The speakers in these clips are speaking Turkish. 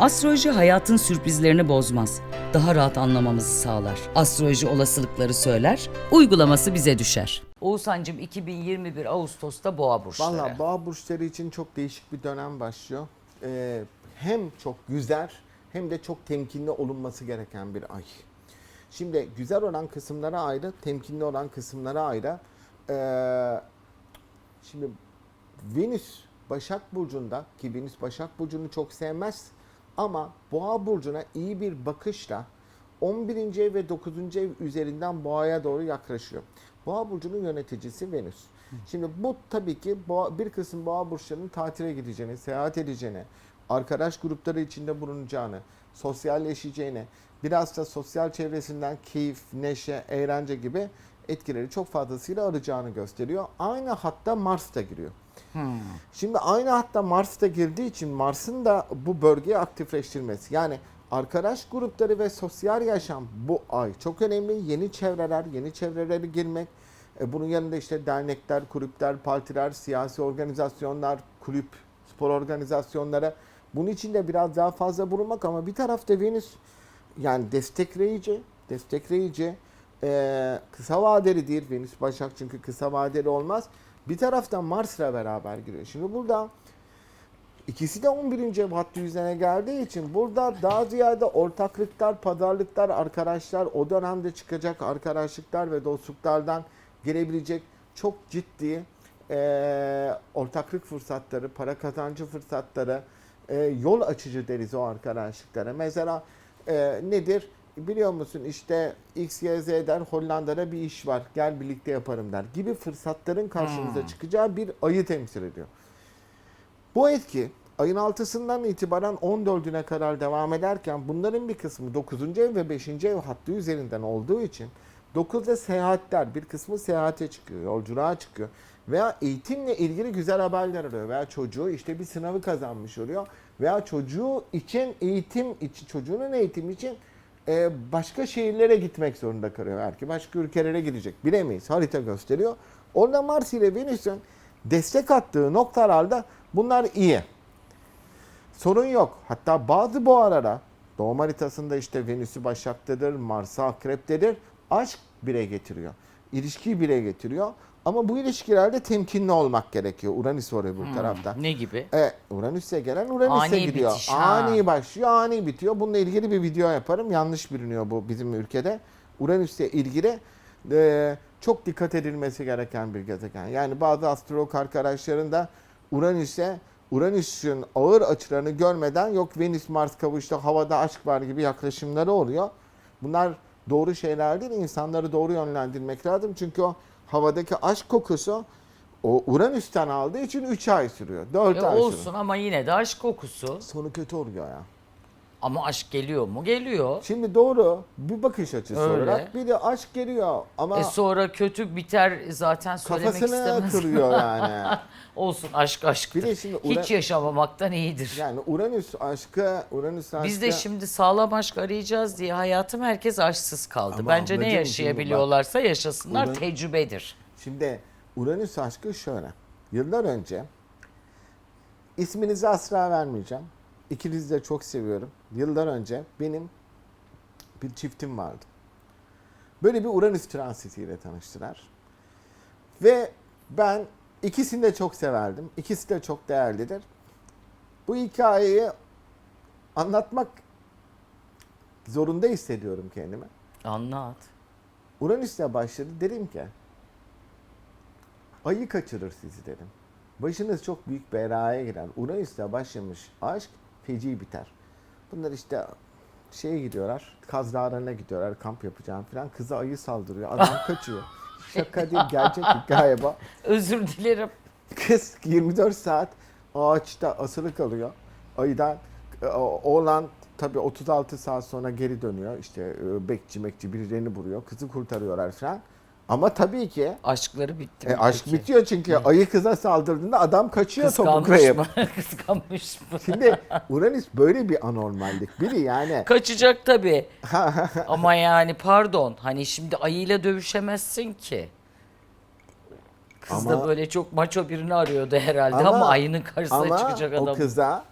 Astroloji hayatın sürprizlerini bozmaz. Daha rahat anlamamızı sağlar. Astroloji olasılıkları söyler, uygulaması bize düşer. Oğuzhan'cığım 2021 Ağustos'ta boğa burçları. Valla boğa burçları için çok değişik bir dönem başlıyor. Ee, hem çok güzel hem de çok temkinli olunması gereken bir ay. Şimdi güzel olan kısımlara ayrı, temkinli olan kısımlara ayrı. Ee, şimdi Venüs Başak Burcu'nda ki Venüs Başak Burcu'nu çok sevmez ama Boğa Burcu'na iyi bir bakışla 11. ev ve 9. ev üzerinden Boğa'ya doğru yaklaşıyor. Boğa Burcu'nun yöneticisi Venüs. Şimdi bu tabii ki boğa, bir kısım Boğa Burçlarının tatile gideceğini, seyahat edeceğini, arkadaş grupları içinde bulunacağını, sosyalleşeceğini, biraz da sosyal çevresinden keyif, neşe, eğlence gibi etkileri çok fazlasıyla arayacağını gösteriyor. Aynı hatta Mars da giriyor. Şimdi aynı hatta Mars da girdiği için Mars'ın da bu bölgeyi aktifleştirmesi. Yani arkadaş grupları ve sosyal yaşam bu ay çok önemli. Yeni çevreler, yeni çevrelere girmek. E, bunun yanında işte dernekler, kulüpler, partiler, siyasi organizasyonlar, kulüp, spor organizasyonları. Bunun için de biraz daha fazla bulunmak ama bir tarafta Venüs yani destekleyici, destekleyici e, kısa vadeli değil Venüs Başak çünkü kısa vadeli olmaz. Bir taraftan Mars'la beraber giriyor. Şimdi burada ikisi de 11. ev hattı yüzüne geldiği için burada daha ziyade ortaklıklar, pazarlıklar, arkadaşlar, o dönemde çıkacak arkadaşlıklar ve dostluklardan gelebilecek çok ciddi e, ortaklık fırsatları, para kazancı fırsatları, e, yol açıcı deriz o arkadaşlıklara. Mesela e, nedir? Biliyor musun işte X, Y, Z'den Hollanda'da bir iş var. Gel birlikte yaparım der. Gibi fırsatların karşımıza çıkacağı bir ayı temsil ediyor. Bu etki ayın 6'sından itibaren 14'üne kadar devam ederken bunların bir kısmı 9. ev ve 5. ev hattı üzerinden olduğu için 9'da seyahatler bir kısmı seyahate çıkıyor, yolculuğa çıkıyor veya eğitimle ilgili güzel haberler alıyor veya çocuğu işte bir sınavı kazanmış oluyor veya çocuğu için eğitim için çocuğunun eğitim için e, başka şehirlere gitmek zorunda kalıyor. Belki başka ülkelere gidecek. Bilemeyiz. Harita gösteriyor. Orada Mars ile Venüs'ün destek attığı noktalarda bunlar iyi. Sorun yok. Hatta bazı boğalara doğum haritasında işte Venüs'ü Başak'tadır, Mars'ı Akrep'tedir. Aşk bire getiriyor. İlişkiyi bire getiriyor. Ama bu ilişkilerde temkinli olmak gerekiyor. Uranüs var öbür tarafta. Ne gibi? E, Uranüs'e gelen Uranüs'e Ani gidiyor. bitiş, ha. ani başlıyor, ani bitiyor. Bununla ilgili bir video yaparım. Yanlış biliniyor bu bizim ülkede. Uranüs'le ilgili e, çok dikkat edilmesi gereken bir gezegen. Yani bazı astrolog arkadaşların da Uranüs'e Uranüs'ün ağır açılarını görmeden yok Venüs Mars kavuştu havada aşk var gibi yaklaşımları oluyor. Bunlar doğru şeyler değil. İnsanları doğru yönlendirmek lazım. Çünkü o havadaki aşk kokusu o Uranüs'ten aldığı için 3 ay sürüyor. 4 E, ay olsun sürüyor. ama yine de aşk kokusu. Sonu kötü oluyor ya. Ama aşk geliyor mu? Geliyor. Şimdi doğru bir bakış açısı Öyle. olarak bir de aşk geliyor ama E sonra kötü biter zaten söylemek kafasını istemez. kırıyor yani. Olsun aşk aşktır. Bir de şimdi Uran- Hiç yaşamamaktan iyidir. Yani Uranüs aşkı, Uranüs aşkı. Biz de şimdi sağlam aşk arayacağız diye hayatım herkes aşksız kaldı. Ama Bence ne ablacığım, yaşayabiliyorlarsa yaşasınlar Uran- tecrübedir. Şimdi Uranüs aşkı şöyle. Yıllar önce isminizi asla vermeyeceğim. İkinizi de çok seviyorum. Yıllar önce benim bir çiftim vardı. Böyle bir Uranüs transitiyle tanıştılar. Ve ben ikisini de çok severdim. İkisi de çok değerlidir. Bu hikayeyi anlatmak zorunda hissediyorum kendimi. Anlat. Uranüs'le başladı. Dedim ki ayı kaçırır sizi dedim. Başınız çok büyük belaya girer. Uranüs'le başlamış aşk feci biter. Bunlar işte şeye gidiyorlar. Kaz Dağları'na gidiyorlar. Kamp yapacağım falan. Kıza ayı saldırıyor. Adam kaçıyor. Şaka değil. Gerçek hikaye bu. Özür dilerim. Kız 24 saat ağaçta asılı kalıyor. Ayıdan oğlan tabii 36 saat sonra geri dönüyor. İşte e, bekçi mekçi birilerini vuruyor. Kızı kurtarıyorlar falan. Ama tabii ki Aşkları bitti. e, aşk peki? bitiyor çünkü ayı kıza saldırdığında adam kaçıyor Kıskanmış mı? Kıskanmış mı? Şimdi Uranüs böyle bir anormallik. Biri yani Kaçacak tabii. Ama yani pardon hani şimdi ayıyla dövüşemezsin ki. Kız da Ama- böyle çok maço birini arıyordu herhalde ama, ayının karşısına ama çıkacak o adam. kıza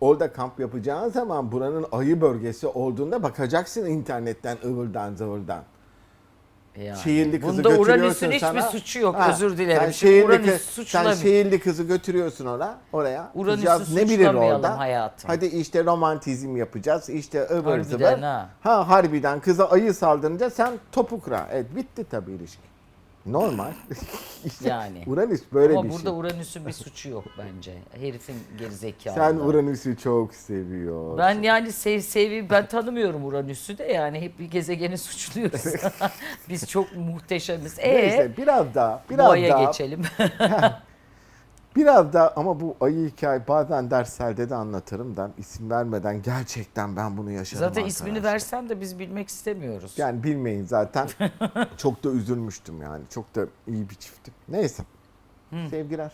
orada kamp yapacağın zaman buranın ayı bölgesi olduğunda bakacaksın internetten ıvırdan zıvırdan. Yani. Şehirli kızı Bunda götürüyorsun Uranüs'ün hiçbir sana. suçu yok. Özür dilerim. Sen Şimdi şehirli, Uranüs kız, sen suçlamıyor. şehirli kızı götürüyorsun ona, oraya. Uranüs'ü Kızcağız ne bilir suçlamayalım orada? hayatım. Hadi işte romantizm yapacağız. işte ıvır Harbiden zıvır. ha. Ha harbiden kıza ayı saldırınca sen topukra. Evet bitti tabii ilişki. Normal. İşte Yani. Uranüs böyle Ama bir burada şey. Uranüs'ün bir suçu yok bence. Herifin gerizekalı. Sen Uranüs'ü çok seviyorsun. Ben yani sev sevi ben tanımıyorum Uranüs'ü de yani hep bir gezegeni suçluyoruz. Biz çok muhteşemiz. E Neyse biraz daha, biraz daha, geçelim. Biraz daha ama bu ayı hikaye bazen derslerde de anlatırım da isim vermeden gerçekten ben bunu yaşadım Zaten ismini arkadaşlar. versen de biz bilmek istemiyoruz. Yani bilmeyin zaten. çok da üzülmüştüm yani. Çok da iyi bir çiftim. Neyse. Sevgiler.